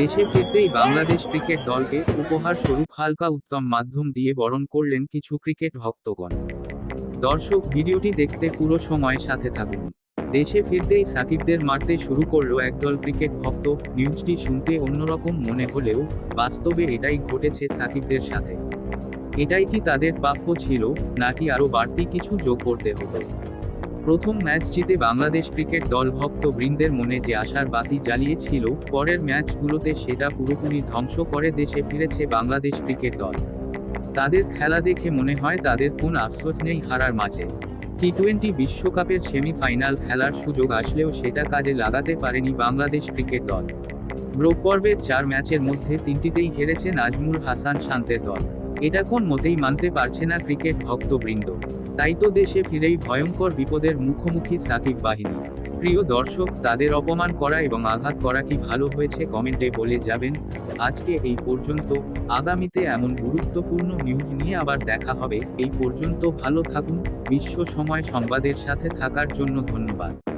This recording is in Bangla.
দেশে ফিরতেই বাংলাদেশ ক্রিকেট দলকে উপহার স্বরূপ হালকা উত্তম মাধ্যম দিয়ে বরণ করলেন কিছু ক্রিকেট ভক্তগণ। দর্শক, ভিডিওটি দেখতে পুরো সময় সাথে থাকুন। দেশে ফিরতেই সাকিবদের মারতে শুরু করল একদল ক্রিকেট ভক্ত। নিউজটি শুনতে অন্যরকম মনে হলেও বাস্তবে এটাই ঘটেছে সাকিবদের সাথে। এটাই কি তাদের প্রাপ্য ছিল, নাকি আরও বাড়তি কিছু যোগ করতে হতো প্রথম ম্যাচ জিতে বাংলাদেশ ক্রিকেট দল ভক্ত বৃন্দের মনে যে আশার বাতি জ্বালিয়েছিল, পরের ম্যাচগুলোতে সেটা পুরোপুরি ধ্বংস করে দেশে ফিরেছে বাংলাদেশ ক্রিকেট দল। তাদের খেলা দেখে মনে হয় তাদের কোন আফসোস নেই হারার মাঝে। টি টোয়েন্টি বিশ্বকাপের সেমিফাইনাল খেলার সুযোগ আসলেও সেটা কাজে লাগাতে পারেনি বাংলাদেশ ক্রিকেট দল। গ্রুপ পর্বের চার ম্যাচের মধ্যে তিনটিতেই হেরেছে নাজমুল হাসান শান্তের দল। এটা কোন মতেই মানতে পারছে না ক্রিকেট ভক্তবৃন্দ। তাই তো দেশে ফিরেই ভয়ঙ্কর বিপদের মুখোমুখি সাকিব বাহিনী। প্রিয় দর্শক, তাদের অপমান করা এবং আঘাত করা কি ভালো হয়েছে কমেন্টে বলে যাবেন। আজকে এই পর্যন্ত। আগামীতে এমন গুরুত্বপূর্ণ নিউজ নিয়ে আবার দেখা হবে। এই পর্যন্ত ভালো থাকুন। বিশ্ব সময় সংবাদের সাথে থাকার জন্য ধন্যবাদ।